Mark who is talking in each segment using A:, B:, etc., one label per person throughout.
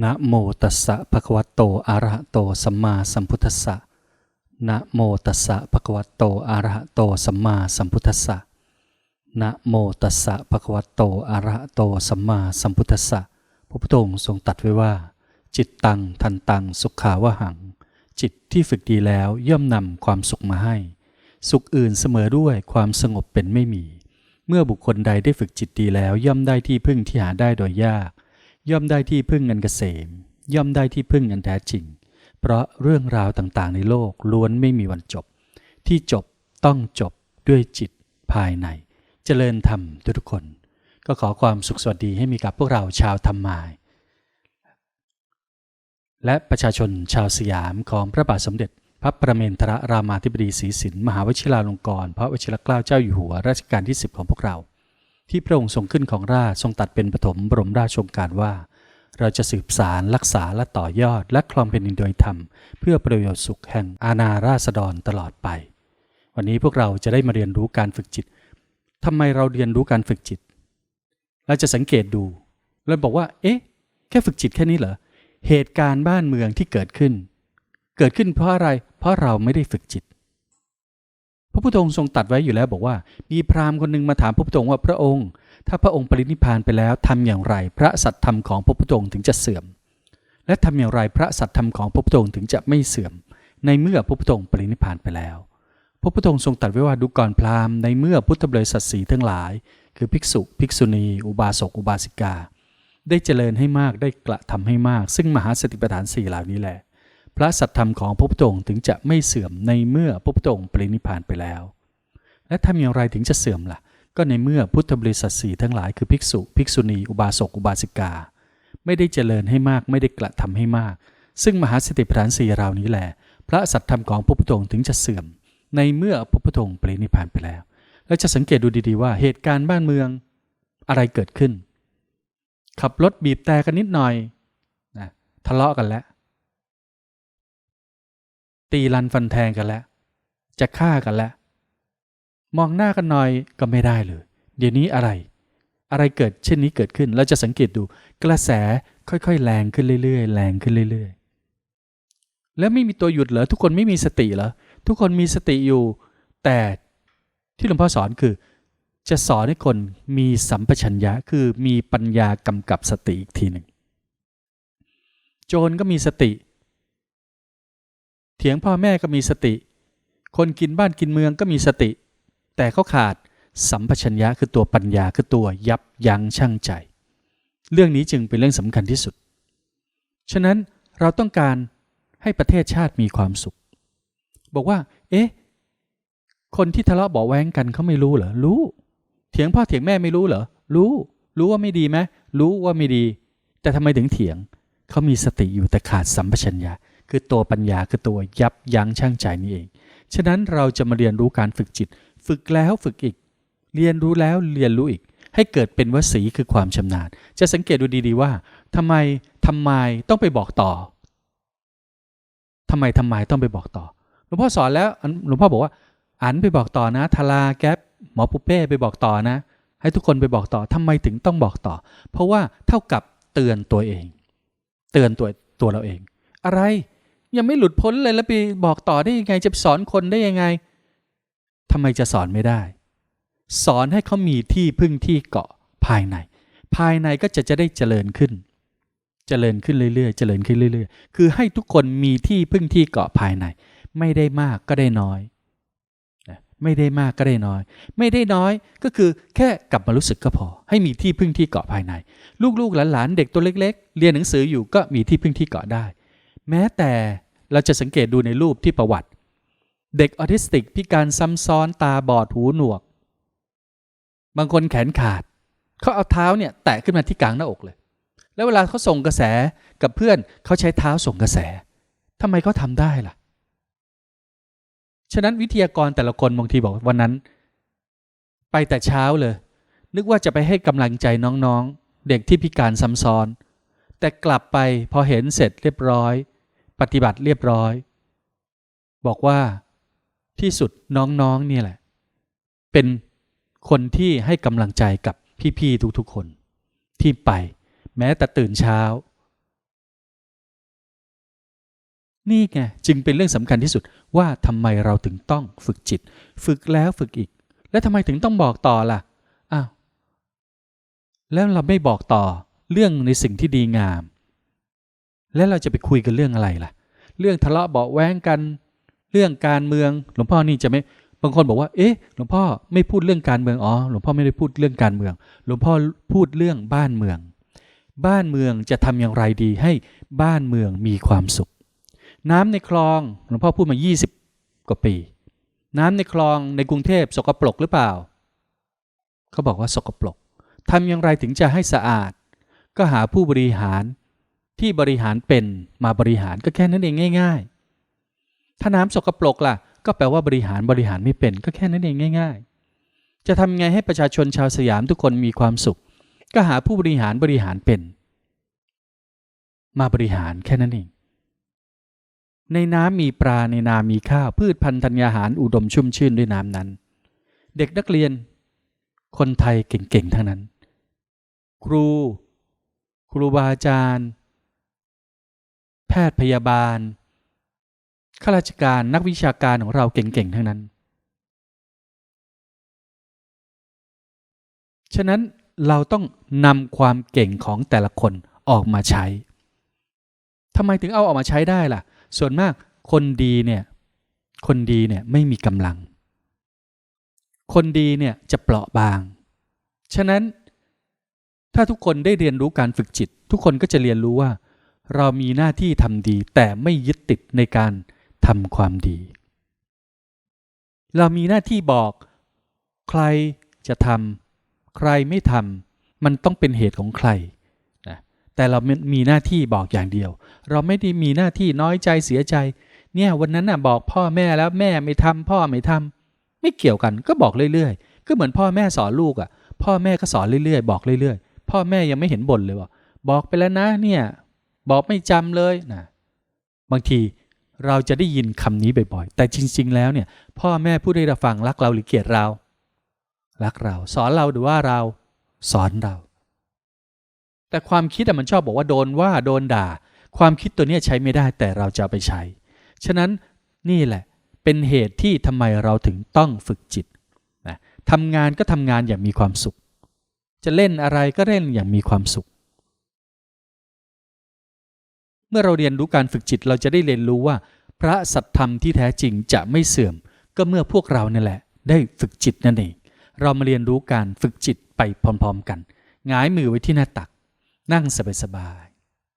A: นะโมตัสสะภะคะวะโตอะระหะโตสัมมาสัมพุทธัสสะนะโมตัสสะภะคะวะโตอะระหะโตสัมมาสัมพุทธัสสะนะโมตัสสะภะคะวะโตอะระหะโตสัมมาสัมพุทธัสสะพระพุทธองค์ทรงตรัสไว้ว่า จิตตังทันตังสุขาวหัง จิตที่ฝึกดีแล้วย่อมนำความสุขมาให้ สุขอื่นเสมอด้วยความสงบเป็นไม่มี เมื่อบุคคลใดได้ฝึกจิตดีแล้วย่อมได้ที่พึ่งที่หาได้โดยยาก ย่อมได้ที่พึ่งเงินเกษม ย่อมได้ที่พึ่งเงินแท้จริง เพราะเรื่องราวต่างๆ ในโลกล้วนไม่มีวันจบ ที่จบต้องจบด้วยจิตภายในเจริญธรรมทุกๆคน ก็ขอความสุขสวัสดีให้มีกับพวกเราชาวธรรมาย และประชาชนชาวสยามของพระบาทสมเด็จ พระประเมนทรรามาธิบดีศรีสินมหาวชิราลงกรณ์พระวชิรเกล้าเจ้าอยู่หัวรัชกาลที่ 10 ของพวกเรา ที่พระองค์ทรงขึ้นของราชทรงตัดเป็นปฐมบรมราชโองการว่า เราจะสืบสารรักษาและต่อยอดและครองแผ่นดินโดยธรรม เพื่อประโยชน์สุขแห่งอาณาราษฎรตลอดไป วันนี้พวกเราจะได้มาเรียนรู้การฝึกจิตทำไมเราเรียนรู้การฝึกจิต เราจะสังเกตดูเราบอกว่า เอ๊ะ แค่ฝึกจิตแค่นี้เหรอ เหตุการณ์บ้านเมืองที่เกิดขึ้น เกิดขึ้นเพราะอะไร เพราะเราไม่ได้ฝึกจิต พระพุทธองค์ทรงตัดไว้อยู่แล้วบอกว่า มีพราหมณ์คนหนึ่งมาถามพระพุทธองค์ว่าพระองค์ ถ้าพระองค์ปรินิพานไปแล้วทำอย่างไร พระสัตธรรมของพระพุทธองค์ถึงจะเสื่อม และทำอย่างไรพระสัตธรรมของพระพุทธองค์ถึงจะไม่เสื่อม ในเมื่อพระพุทธองค์ปรินิพานไปแล้ว พระพุทธองค์ทรงตรัสไว้ว่าดูก่อนพราหมณ์ในเมื่อพุทธบริษัทสีทั้งหลาย คือภิกษุ ภิกษุณี อุบาสกอุบาสิกา ได้เจริญให้มากได้กระทำให้มาก ซึ่งมหาสติปัฏฐานสี่เหล่านี้แหละ พระสัตธรรมของพระพุทธองค์ถึงจะไม่เสื่อมในเมื่อพระพุทธองค์ปรินิพานไปแล้ว และทำอย่างไรถึงจะเสื่อมล่ะ ก็ในเมื่อพุทธบริษัทสี่ทั้งหลายคือภิกษุ ภิกษุณี อุบาสก อุบาสิกา ไม่ได้เจริญให้มาก ไม่ได้กระทำให้มาก ซึ่งมหาสติปัฏฐานสี่เหล่านี้แหละ พระสัตธรรมของพระพุทธองค์ถึงจะเสื่อม ในเมื่อพระพุทธองค์ปรินิพานไปแล้วแล้วจะสังเกตดูดีๆว่าเหตุการณ์บ้านเมืองอะไรเกิดขึ้น ขับรถบีบแต่กันนิดหน่อยนะทะเลาะกันแล้ว ตีรันฟันแทงกันแล้ว จะฆ่ากันแล้ว มองหน้ากันหน่อยก็ไม่ได้เลย เดี๋ยวนี้อะไร อะไรเกิดเช่นนี้เกิดขึ้น เราจะสังเกตดูกระแสค่อยๆ แรงขึ้นเรื่อยๆ แรงขึ้นเรื่อยๆ แล้วไม่มีตัวหยุดเหรอทุกคนไม่มีสติเหรอทุกคนมีสติอยู่ แต่ที่หลวงพ่อสอนคือ จะสอนให้คนมีสัมปชัญญะคือมีปัญญากำกับสติอีกทีหนึ่งโจรก็มีสติ เถียงพ่อแม่ก็มีสติ คนกินบ้านกินเมืองก็มีสติ แต่เขาขาดสัมปชัญญะคือตัวปัญญาคือตัวยับยั้งชั่งใจ เรื่องนี้จึงเป็นเรื่องสำคัญที่สุด ฉะนั้นเราต้องการให้ประเทศชาติมีความสุข บอกว่า เอ๊ะ คนที่ทะเลาะเบาแว้งกันเขาไม่รู้เหรอ รู้ เถียงพ่อเถียงแม่ไม่รู้เหรอ รู้ รู้ว่าไม่ดีไหมรู้ว่าไม่ดี แต่ทำไมถึงเถียง เขามีสติอยู่แต่ขาดสัมปชัญญะ คือตัวปัญญาคือตัวยับยั้งชั่งใจนี่เอง ฉะนั้นเราจะมาเรียนรู้การฝึกจิต ฝึกแล้วฝึกอีก เรียนรู้แล้วเรียนรู้อีก ให้เกิดเป็นวสีคือความชำนาญ จะสังเกตดูดีๆว่าทำไมทำไมต้องไปบอกต่อทำไมทำไมต้องไปบอกต่อหลวงพ่อสอนแล้วหลวงพ่อบอกว่าอันไปบอกต่อนะทาราแก๊ปหมอปุเป้ไปบอกต่อนะ ให้ทุกคนไปบอกต่อทำไมถึงต้องบอกต่อ เพราะว่าเท่ากับเตือนตัวเอง เตือนตัวตัวเราเอง อะไร ยังไม่หลุดพ้นเลยแล้วไปบอกต่อได้ยังไง จะสอนคนได้ยังไงทำไมจะสอนไม่ได้ สอนให้เขามีที่พึ่งที่เกาะภายใน ภายในก็จะจะได้เจริญขึ้น เจริญขึ้นเรื่อยๆ เจริญขึ้นเรื่อย ๆ คือให้ทุกคนมีที่พึ่งที่เกาะภายใน ไม่ได้มากก็ได้น้อย ไม่ได้มากก็ได้น้อย ไม่ได้น้อยก็คือแค่กลับมารู้สึกก็พอ ให้มีที่พึ่งที่เกาะภายใน ลูกๆหลานๆเด็กตัวเล็ก ๆ เรียนหนังสืออยู่ก็มีที่พึ่งที่เกาะได้ แม้แต่เราจะสังเกตดูในรูปที่ประวัติ เด็กออทิสติกพิการซ้ำซ้อนตาบอดหูหนวก บางคนแขนขาด เขาเอาเท้าเนี่ยแตะขึ้นมาที่กลางหน้าอกเลย แล้วเวลาเขาส่งกระแสกับเพื่อนเขาใช้เท้าส่งกระแสทำไมเขาทำได้ล่ะ ฉะนั้นวิทยากรแต่ละคนบางทีบอกวันนั้น ไปแต่เช้าเลย นึกว่าจะไปให้กำลังใจน้องๆ เด็กที่พิการซ้ำซ้อน แต่กลับไปพอเห็นเสร็จเรียบร้อย ปฏิบัติเรียบร้อย บอกว่าที่สุดน้องๆเนี่ยแหละ เป็นคนที่ให้กำลังใจกับพี่ๆทุกๆคน ที่ไปแม้แต่ตื่นเช้า นี่ไงจึงเป็นเรื่องสำคัญที่สุดว่าทำไมเราถึงต้องฝึกจิต ฝึกแล้วฝึกอีก แล้วทำไมถึงต้องบอกต่อล่ะอ้าวแล้วเราไม่บอกต่อเรื่องในสิ่งที่ดีงาม แล้วเราจะไปคุยกันเรื่องอะไรล่ะ เรื่องทะเลาะเบาแว้งกัน เรื่องการเมือง หลวงพ่อนี่จะไม่ บางคนบอกว่า เอ๊ะ หลวงพ่อไม่พูดเรื่องการเมือง อ๋อ หลวงพ่อไม่ได้พูดเรื่องการเมือง หลวงพ่อพูดเรื่องบ้านเมือง บ้านเมืองจะทำอย่างไรดีให้บ้านเมืองมีความสุข น้ำในคลอง หลวงพ่อพูดมา 20 กว่าปี น้ำในคลองในกรุงเทพสกปรกหรือเปล่า เขาบอกว่าสกปรกทำอย่างไรถึงจะให้สะอาด ก็หาผู้บริหาร ที่บริหารเป็นมาบริหารก็แค่นั้นเองง่าย ๆ ถ้าน้ำสกปรกล่ะ ก็แปลว่าบริหารบริหารไม่เป็นก็แค่นั้นเองง่าย ๆ จะทำไงให้ประชาชนชาวสยามทุกคนมีความสุข ก็หาผู้บริหารบริหารเป็น มาบริหารแค่นั้นเอง ในน้ำมีปลาในนามีข้าวพืชพันธุ์ธัญญาหารอุดมชุ่มชื่นด้วยน้ำนั้น เด็กนักเรียน คนไทยเก่งๆทั้งนั้น ครู ครูบาอาจารย์ พทย์พยาบาลข้าราชการนักวิชาการของเราเก่งๆ ทั้งนั้น ฉะนั้นเราต้องนำความเก่งของแต่ละคนออกมาใช้ทำไมถึงเอาออกมาใช้ได้ล่ะ ส่วนมากคนดีเนี่ยคนดีเนี่ยไม่มีกำลัง คนดีเนี่ยจะเปราะบาง ฉะนั้นถ้าทุกคนได้เรียนรู้การฝึกจิต ทุกคนก็จะเรียนรู้ว่า เรามีหน้าที่ทำดี แต่ไม่ยึดติดในการทำความดี เรามีหน้าที่บอก ใครจะทำใครไม่ทำมันต้องเป็นเหตุของใครนะแต่เรามีหน้าที่บอกอย่างเดียว เราไม่ได้มีหน้าที่น้อยใจเสียใจ เนี่ยวันนั้นน่ะบอกพ่อแม่แล้วแม่ไม่ทำพ่อไม่ทำไม่เกี่ยวกันก็บอกเรื่อยๆ ก็เหมือนพ่อแม่สอนลูกอะ พ่อแม่ก็สอนเรื่อยๆ บอกเรื่อยๆ พ่อแม่ยังไม่เห็นบ่นเลยว่าบอกไปแล้วนะเนี่ย บอกไม่จำเลยนะบางทีเราจะได้ยินคำนี้บ่อยๆ แต่จริงๆ แล้วเนี่ยพ่อแม่ผู้ได้รับฟังรักเราหรือเกลียดเรา รักเรา สอนเราหรือว่าเราสอนเรา แต่ความคิดมันชอบบอกว่าโดนว่าโดนด่า ความคิดตัวนี้ใช้ไม่ได้แต่เราจะไปใช้ ฉะนั้นนี่แหละเป็นเหตุที่ทำไมเราถึงต้องฝึกจิตนะทำงานก็ทำงานอย่างมีความสุข จะเล่นอะไรก็เล่นอย่างมีความสุข เมื่อเราเรียนรู้การฝึกจิตเราจะได้เรียนรู้ว่า พระสัตธรรมที่แท้จริงจะไม่เสื่อม ก็เมื่อพวกเราเนี่ยแหละ ได้ฝึกจิตนั่นเอง เรามาเรียนรู้การฝึกจิตไปพร้อม ๆ กันหงายมือไว้ที่หน้าตัก นั่งสบาย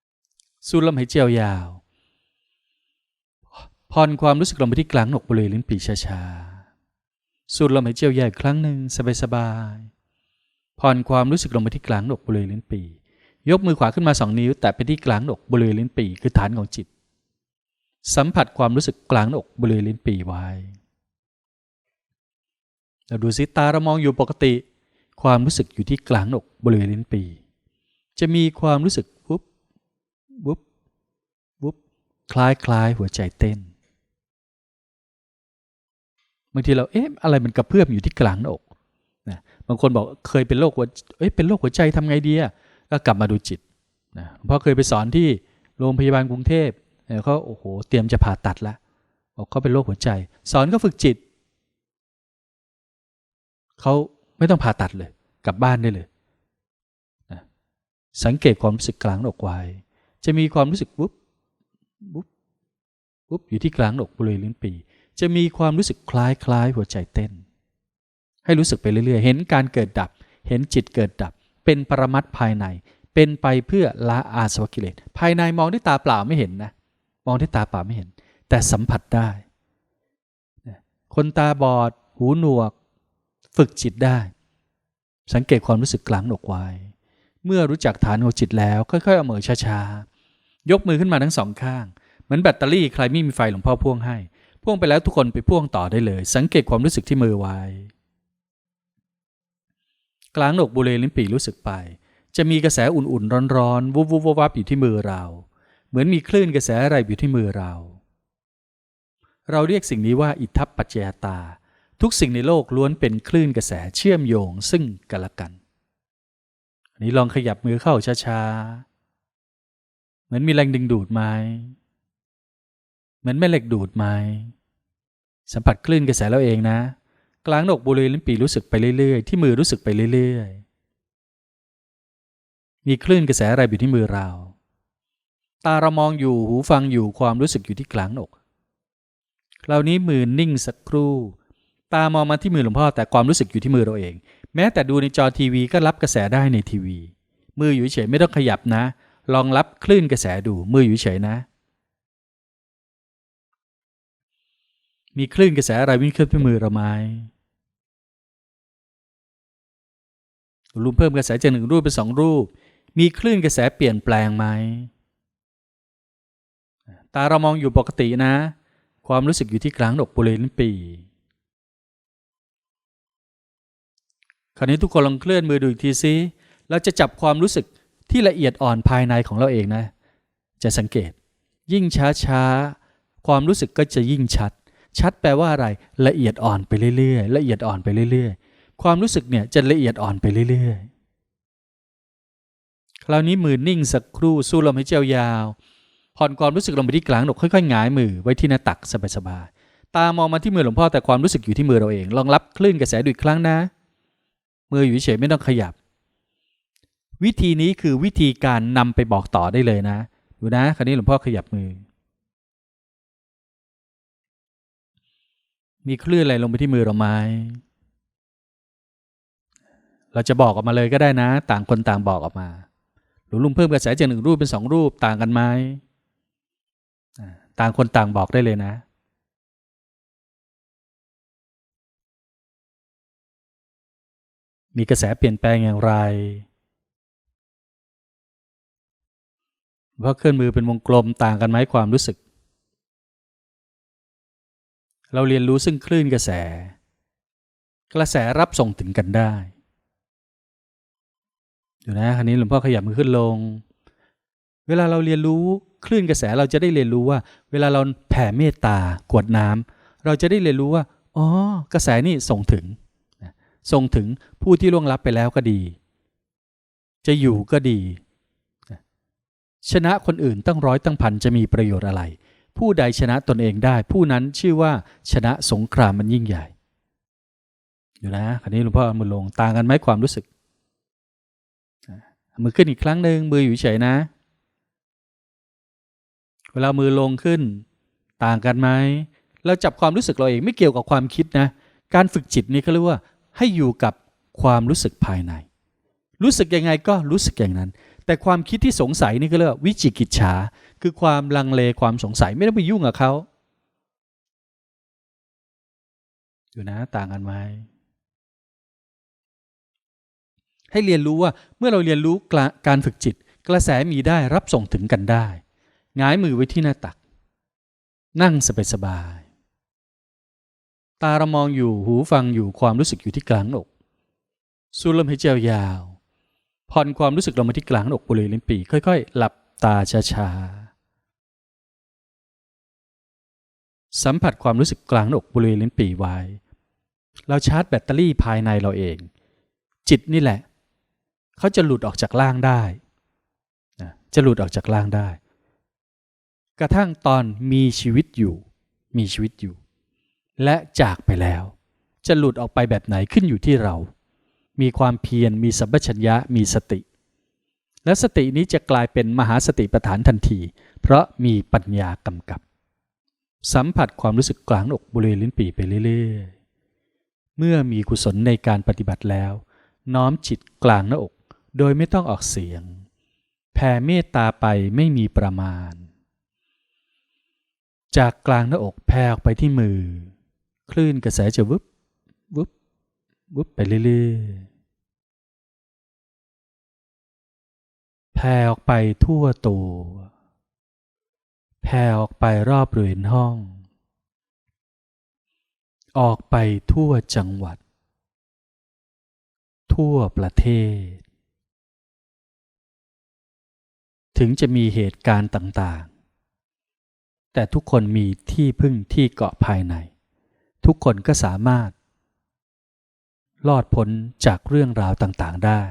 A: ๆสูดลมหายใจยาวผ่อนความรู้สึกลงไปที่กลางหนกบริเวณลิ้นปี่ช้าๆสูดลมหายใจยาวอีกครั้งหนึ่งสบายๆผ่อนความรู้สึกลงไปที่กลางหนกบริเวณลิ้นปี่ ยกมือขวาขึ้นมาสองนิ้ว แตะไปที่กลางหนกบริเวณลิ้นปี่คือฐานของจิต สัมผัสความรู้สึกกลางหนกบริเวณลิ้นปี่ไว้ เราดูสิตาเรามองอยู่ปกติ ความรู้สึกอยู่ที่กลางหนกบริเวณลิ้นปี่จะมีความรู้สึกวุบวุบวุบคล้ายคล้ายหัวใจเต้นบางทีเราเอ๊ะอะไรมันกระเพื่อมอยู่ที่กลางอกนะบางคนบอกเคยเป็นโรคหัวเอ้ยเป็นโรคหัวใจทำไงดีอะ ก็กลับมาดูจิตนะพราะเคยไปสอนที่โรงพยาบาลกรุงเทพเขาโอ้โหเตรียมจะผ่าตัดแล้วบอกเขาเป็นโรคหัวใจ สอนก็ฝึกจิตเขาไม่ต้องผ่าตัดเลย กลับบ้านได้เลยนะสังเกตความรู้สึกกลางอกไว้จะมีความรู้สึกวุบวุบวุบอยู่ที่กลางอกบริเวณลิ้นปีจะมีความรู้สึกคล้ายคล้ายหัวใจเต้น ให้รู้สึกไปเรื่อยๆ เห็นการเกิดดับ เห็นจิตเกิดดับ เป็นปรมัตภายใน เป็นไปเพื่อละอาสวะกิเลสภายในมองด้วยตาเปล่าไม่เห็นนะมองด้วยตาเปล่าไม่เห็น แต่สัมผัสได้ คนตาบอด หูหนวก ฝึกจิตได้ สังเกตความรู้สึกกลางหนกไว้ เมื่อรู้จักฐานของจิตแล้ว ค่อยๆเอามือช้าๆ ยกมือขึ้นมาทั้งสองข้าง เหมือนแบตเตอรี่ใครไม่มีไฟหลวงพ่อพ่วงให้ พ่วงไปแล้วทุกคนไปพ่วงต่อได้เลย สังเกตความรู้สึกที่มือไว้ กลางหนกบุเรลิ้นปีรู้สึกไป จะมีกระแสอุ่นๆร้อนๆวุบวุบวับอยู่ที่มือเรา เหมือนมีคลื่นกระแสอะไรอยู่ที่มือเรา เราเรียกสิ่งนี้ว่าอิทัปปัจจยตา ทุกสิ่งในโลกล้วนเป็นคลื่นกระแสเชื่อมโยงซึ่งกันและกันอันนี้ลองขยับมือเข้าช้าๆ เหมือนมีแรงดึงดูดไหมมือนแม่เหล็กดูดไหมสัมผัสคลื่นกระแสเราเองนะ กลางหนกบริเวณลิ้นปีรู้สึกไปเรื่อยๆ ที่มือรู้สึกไปเรื่อยๆ มีคลื่นกระแสอะไรอยู่ที่มือเรา ตาเรามองอยู่หูฟังอยู่ความรู้สึกอยู่ที่กลางหนกคราวนี้มือนิ่งสักครู่ ตามองมาที่มือหลวงพ่อแต่ความรู้สึกอยู่ที่มือเราเอง แม้แต่ดูในจอทีวีก็รับกระแสได้ในทีวี มืออยู่เฉยไม่ต้องขยับนะ ลองรับคลื่นกระแสดูมืออยู่เฉยนะมีคลื่นกระแสอะไรวิ่งขึ้นที่มือเราไหม รูปเพิ่มกระแสจากหนึ่งรูปเป็นสองรูป มีคลื่นกระแสเปลี่ยนแปลงไหมตาเรามองอยู่ปกตินะ ความรู้สึกอยู่ที่กลางอกบริเวณลิ้นปีคราวนี้ทุกคนลองเคลื่อนมือดูอีกทีซิเราจะจับความรู้สึกที่ละเอียดอ่อนภายในของเราเองนะ จะสังเกต ยิ่งช้าช้าความรู้สึกก็จะยิ่งชัด ชัดแปลว่าอะไรละเอียดอ่อนไปเรื่อยๆ ละเอียดอ่อนไปเรื่อยๆ ความรู้สึกเนี่ยจะละเอียดอ่อนไปเรื่อยๆ คราวนี้มือนิ่งสักครู่สู้ลมหายใจยาว ผ่อนความรู้สึกลงไปที่กลางอกค่อยๆหงายมือไว้ที่หน้าตักสบายๆ ตามองมาที่มือหลวงพ่อแต่ความรู้สึกอยู่ที่มือเราเอง ลองรับคลื่นกระแสดูอีกครั้งนะ มืออยู่เฉยไม่ต้องขยับ วิธีนี้คือวิธีการนำไปบอกต่อได้เลยนะ ดูนะ คราวนี้หลวงพ่อขยับมือ มีคลื่นอะไรลงไปที่มือเราไหม เราจะบอกออกมาเลยก็ได้นะ ต่างคนต่างบอกออกมาหรือลุงเพิ่มกระแสจากหนึ่งรูปเป็นสองรูปต่างกันไหมต่างคนต่างบอกได้เลยนะ มีกระแสเปลี่ยนแปลงอย่างไร เพราะเคลื่อนมือเป็นวงกลมต่างกันไหมความรู้สึก เราเรียนรู้ซึ่งคลื่นกระแส กระแสรับส่งถึงกันได้ อยู่นะคราวนี้หลวงพ่อขยับมือขึ้นลง เวลาเราเรียนรู้คลื่นกระแสเราจะได้เรียนรู้ว่า เวลาเราแผ่เมตตากวดน้ำเราจะได้เรียนรู้ว่าอ๋อกระแสนี่ส่งถึงส่งถึงผู้ที่ล่วงลับไปแล้วก็ดี จะอยู่ก็ดี ชนะคนอื่นตั้งร้อยตั้งพันจะมีประโยชน์อะไร ผู้ใดชนะตนเองได้ ผู้นั้นชื่อว่าชนะสงครามมันยิ่งใหญ่ อยู่นะคราวนี้หลวงพ่อมือลงต่างกันไหมความรู้สึก มือขึ้นอีกครั้งหนึ่งมืออยู่เฉยนะ เวลามือลงขึ้น ต่างกันไหมเราจับความรู้สึกเราเองไม่เกี่ยวกับความคิดนะ การฝึกจิตนี่เขาเรียกว่า ให้อยู่กับความรู้สึกภายใน รู้สึกยังไงก็รู้สึกอย่างนั้น แต่ความคิดที่สงสัยนี่ก็เรียกว่าวิจิกิจฉาคือความลังเลความสงสัยไม่ต้องไปยุ่งกับเขาอยู่นะ ต่างกันไหม ให้เรียนรู้ว่าเมื่อเราเรียนรู้การฝึกจิต กระแสมีได้รับส่งถึงกันได้หงายมือไว้ที่หน้าตัก นั่งสบายๆตาเรามองอยู่หูฟังอยู่ความรู้สึกอยู่ที่กลางอกสูดลมหายใจยาวผ่อนความรู้สึกลงมาที่กลางอกบริเวณลิ้นปีค่อย ๆ หลับตาช้าๆสัมผัสความรู้สึกกลางอกบริเวณลิ้นปีไว้ เราชาร์จแบตเตอรี่ภายในเราเอง จิตนี่แหละ เขาจะหลุดออกจากล่างได้นะจะหลุดออกจากล่างได้ กระทั่งตอนมีชีวิตอยู่ มีชีวิตอยู่ และจากไปแล้ว จะหลุดออกไปแบบไหนขึ้นอยู่ที่เรา มีความเพียรมีสัมปชัญญะมีสติ และสตินี้จะกลายเป็นมหาสติปัฏฐานทันที เพราะมีปัญญากำกับ สัมผัสความรู้สึกกลางอกบริเวณลิ้นปีไปเรื่อยๆเมื่อมีกุศลในการปฏิบัติแล้ว น้อมจิตกลางหน้าอก โดยไม่ต้องออกเสียง แผ่เมตตาไปไม่มีประมาณ จากกลางหน้าอกแผ่ออกไปที่มือ คลื่นกระแสจะวุบวุบวุบไปเรื่อยๆแผ่ออกไปทั่วตัวแผ่ออกไปรอบเรือนห้อง ออกไปทั่วจังหวัด ทั่วประเทศ ถึงจะมีเหตุการณ์ต่างๆ แต่ทุกคนมีที่พึ่งที่เกาะภายใน ทุกคนก็สามารถ รอดพ้นจากเรื่องราวต่างๆได้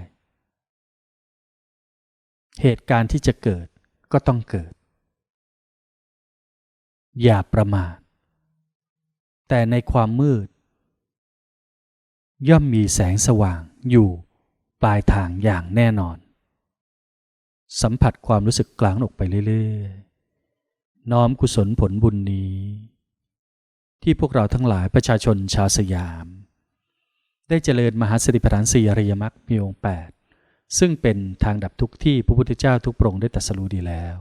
A: เหตุการณ์ที่จะเกิดก็ต้องเกิด อย่าประมาท แต่ในความมืด ย่อมมีแสงสว่างอยู่ปลายทางอย่างแน่นอน สัมผัสความรู้สึกกลางอกไปเรื่อยๆ น้อมกุศลผลบุญนี้ ที่พวกเราทั้งหลายประชาชนชาวสยาม ได้เจริญมหาสติปัฏฐานสี่อริยมรรคมีองค์แปดซึ่งเป็นทางดับทุกข์ที่พระพุทธเจ้าทุกพระองค์ได้ตรัสรู้ดีแล้ว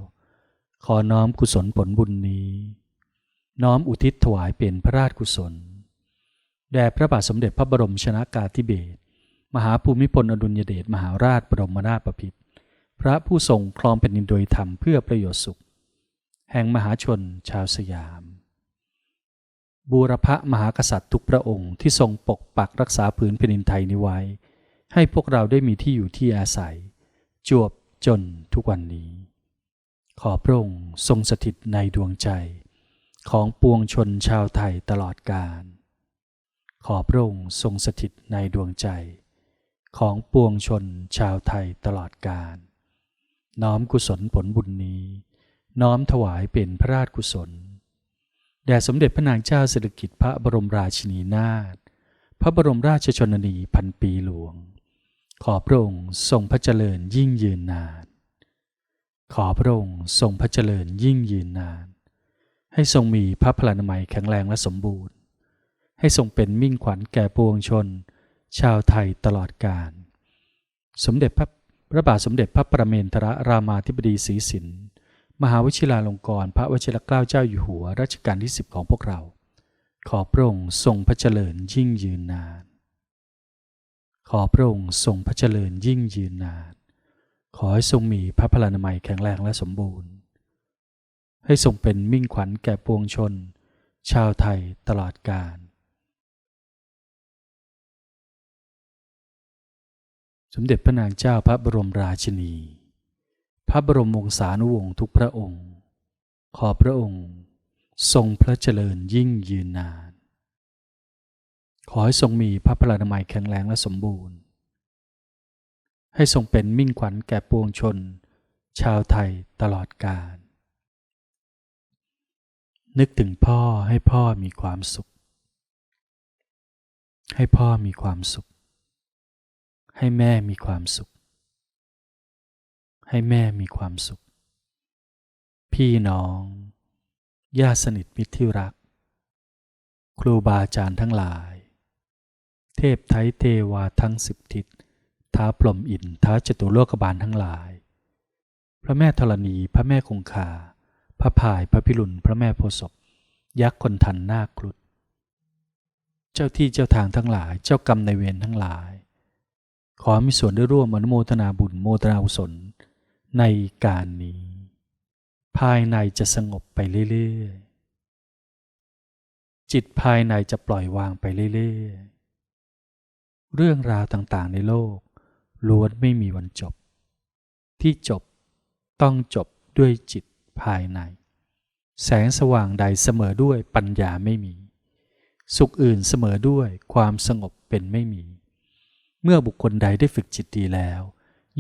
A: ขอน้อมกุศลผลบุญนี้ น้อมอุทิศถวายเป็นพระราชกุศล แด่พระบาทสมเด็จพระบรมชนากาธิเบศรมหาภูมิพลอดุลยเดชมหาราชบรมนาถบพิตร พระผู้ทรงครองแผ่นดินโดยธรรมเพื่อประโยชน์สุข แห่งมหาชนชาวสยาม บูรพมหากษัตริย์ทุกพระองค์ที่ทรงปกปักรักษาผืนแผ่นดินไทยนี้ไว้ ให้พวกเราได้มีที่อยู่ที่อาศัย จวบจนทุกวันนี้ ขอพระองค์ทรงสถิตในดวงใจ ของปวงชนชาวไทยตลอดกาลขอพระองค์ทรงสถิตในดวงใจ ของปวงชนชาวไทยตลอดกาล น้อมกุศลผลบุญนี้ น้อมถวายเป็นพระราชกุศล แด่สมเด็จพระนางเจ้าสิริกิติ์พระบรมราชินีนาถพระบรมราชชนนีพันปีหลวง ขอพระองค์ทรงพระเจริญยิ่งยืนนาน ขอพระองค์ทรงพระเจริญยิ่งยืนนาน ให้ทรงมีพระพลานามัยแข็งแรงและสมบูรณ์ ให้ทรงเป็นมิ่งขวัญแก่ปวงชน ชาวไทยตลอดกาลสมเด็จพระ ระบาทสมเด็จพระประเมนทรรามาธิบดีศรีสินมหาวชิราลงกรณพระวชิรเกล้าเจ้าอยู่หัวรัชกาลที่สิบของพวกเรา ขอพระองค์ทรงพระเจริญยิ่งยืนนาน ขอพระองค์ทรงพระเจริญยิ่งยืนนาน ขอให้ทรงมีพระพลานามัยแข็งแรงและสมบูรณ์ ให้ทรงเป็นมิ่งขวัญแก่ปวงชน ชาวไทยตลอดกาล สมเด็จพระนางเจ้าพระบรมราชินี พระบรมวงศานุวงศ์ทุกพระองค์ ขอพระองค์ ทรงพระเจริญยิ่งยืนนาน ขอให้ทรงมีพระพลานามัยแข็งแรงและสมบูรณ์ ให้ทรงเป็นมิ่งขวัญแก่ปวงชน ชาวไทยตลอดกาล นึกถึงพ่อให้พ่อมีความสุข ให้พ่อมีความสุข ให้แม่มีความสุข ให้แม่มีความสุข พี่น้อง ญาติสนิทมิตรที่รัก ครูบาอาจารย์ทั้งหลาย เทพไทยเทวาทั้งสิบทิศท้าพรหมอินท้าจตุโลกบาลทั้งหลาย พระแม่ธรณีพระแม่คงคา พระพายพระพิรุณพระแม่โพศพยักษ์คนทันนาครุฑเจ้าที่เจ้าทางทั้งหลาย เจ้ากรรมในเวรทั้งหลาย ขอมีส่วนได้ร่วมอนุโมทนาบุญโมทนากุศลในการนี้ ภายในจะสงบไปเรื่อยๆ จิตภายในจะปล่อยวางไปเรื่อยๆ เรื่องราวต่างๆในโลกล้วนไม่มีวันจบ ที่จบต้องจบด้วยจิตภายใน แสงสว่างใดเสมอด้วยปัญญาไม่มี สุขอื่นเสมอด้วยความสงบเป็นไม่มี เมื่อบุคคลใดได้ฝึกจิตดีแล้ว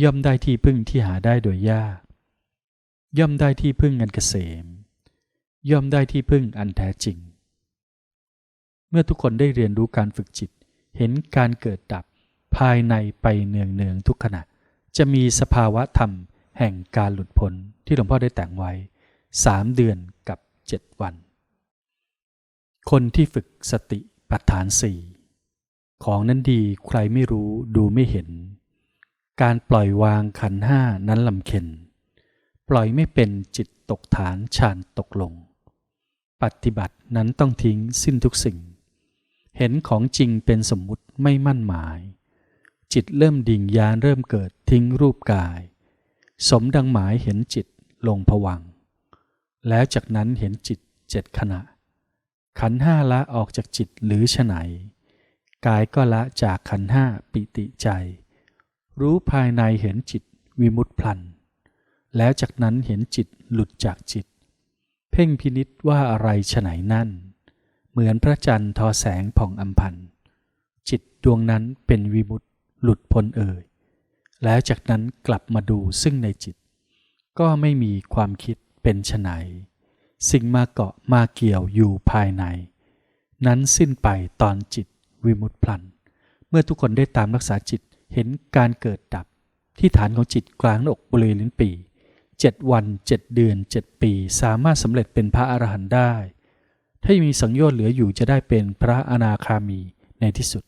A: ย่อมได้ที่พึ่งที่หาได้โดยยาก ย่อมได้ที่พึ่งอันเกษม ย่อมได้ที่พึ่งอันแท้จริง เมื่อทุกคนได้เรียนรู้การฝึกจิต เห็นการเกิดดับภายในไปเนืองเนืองๆทุกขณะ จะมีสภาวะธรรมแห่งการหลุดพ้นที่หลวงพ่อได้แต่งไว้สามเดือนกับเจ็ดวัน คนที่ฝึกสติปัฏฐานสี่ ของนั้นดีใครไม่รู้ดูไม่เห็น การปล่อยวางขันห้านั้นลำเค็น ปล่อยไม่เป็นจิตตกฐานฌานตกลง ปฏิบัตินั้นต้องทิ้งสิ้นทุกสิ่ง เห็นของจริงเป็นสมมุติไม่มั่นหมาย จิตเริ่มดิ่งยานเริ่มเกิดทิ้งรูปกาย สมดังหมายเห็นจิตลงผวัง แล้วจากนั้นเห็นจิตเจ็ดขณะ ขันห้าละออกจากจิตหรือฉไหน กายก็ละจากขันห้าปิติใจ รู้ภายในเห็นจิตวิมุตพลัน แล้วจากนั้นเห็นจิตหลุดจากจิต เพ่งพินิษว่าอะไรฉไหนนั่น เหมือนพระจันทร์ทอแสงผ่องอัมพันจิตดวงนั้นเป็นวิมุตหลุดพ้นเอ่ยแล้วจากนั้นกลับมาดูซึ่งในจิต ก็ไม่มีความคิดเป็นฉไนสิ่งมาเกาะมาเกี่ยวอยู่ภายใน นั้นสิ้นไปตอนจิต วิมุตติพลัน เมื่อทุกคนได้ตามรักษาจิตเห็นการเกิดดับ ที่ฐานของจิตกลางหน้าอกบริเวณลิ้นปีเจ็ดวันเจ็ดเดือนเจ็ดปีสามารถสำเร็จเป็นพระอรหันต์ได้ ถ้ายังมีสังโยชน์เหลืออยู่จะได้เป็นพระอนาคามีในที่สุด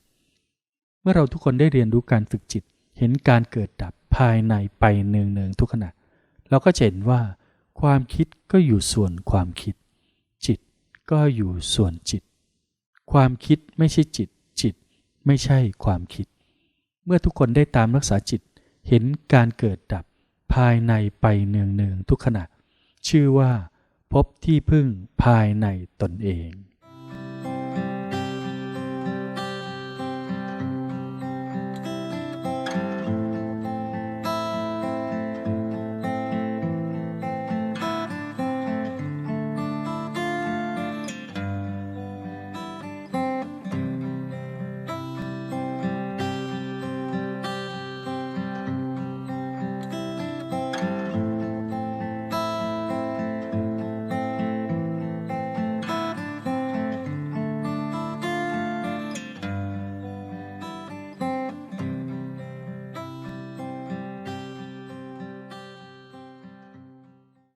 A: เมื่อเราทุกคนได้เรียนรู้การฝึกจิต เห็นการเกิดดับภายในไปเนืองๆทุกขณะ เราก็จะเห็นว่า ความคิดก็อยู่ส่วนความคิด จิตก็อยู่ส่วนจิต ความคิดไม่ใช่จิต ไม่ใช่ความคิด เมื่อทุกคนได้ตามรักษาจิต เห็นการเกิดดับภายในไปเนืองๆทุกขณะ ชื่อว่าพบที่พึ่งภายในตนเอง